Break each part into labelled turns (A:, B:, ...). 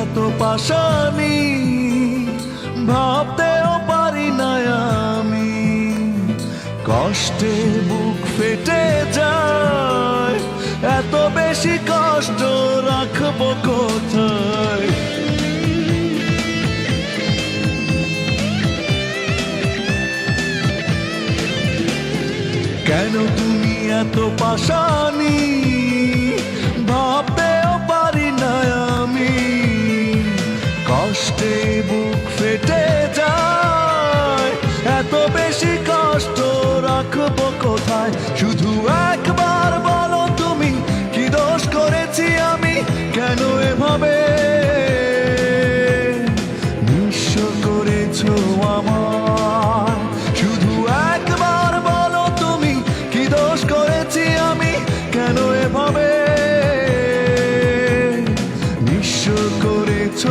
A: এত পাশানি, ভাবতেও পারি না আমি। কষ্টে বুক ফেটে যায়, এত বেশি কষ্ট রাখব কোথায়? কেন তুমি এত পাশানি ভাবতেও কষ্টে বুক ফেটে যায়। এত বেশি কষ্ট রাখব কোথায়? শুধু একবার বলো তুমি, কি দোষ করেছি আমি? কেন এভাবে? নিঃস্ব করেছ আমার শুধু একবার বলো তুমি, কি করেছি আমি? কেন এভাবে? নিঃস্ব করেছ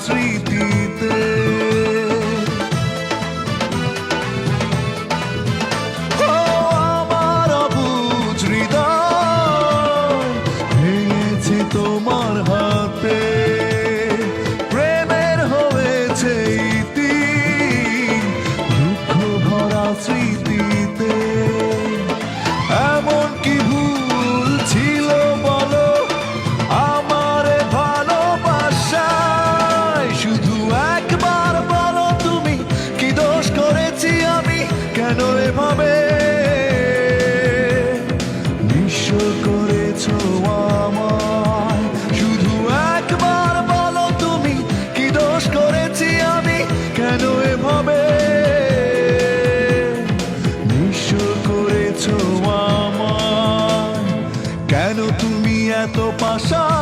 A: sweet এভাবে করেছ আমায়। কেন তুমি এত পাশানি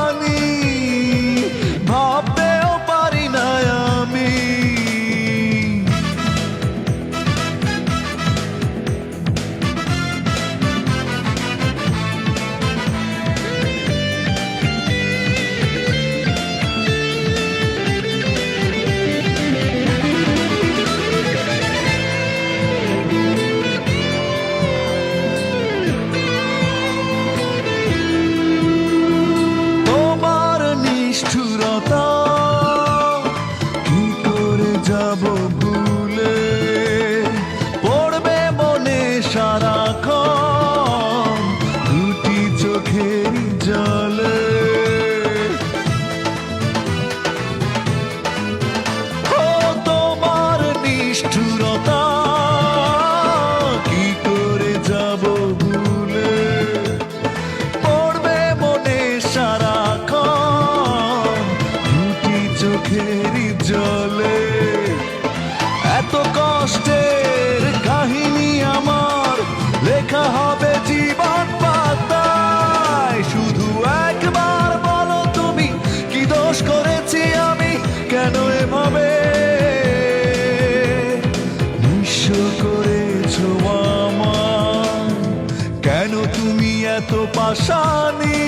A: এত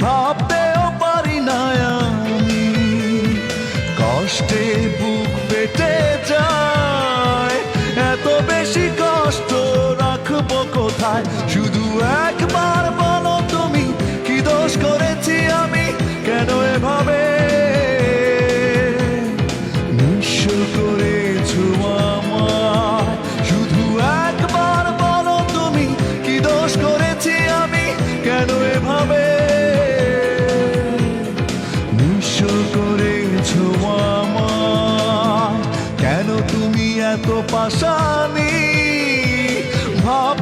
A: ভাবতেও পারি না আমি। কষ্টে বুক পেটে যায় এত বেশি কষ্ট রাখব কোথায়? তুমি এত পাশানি ভাব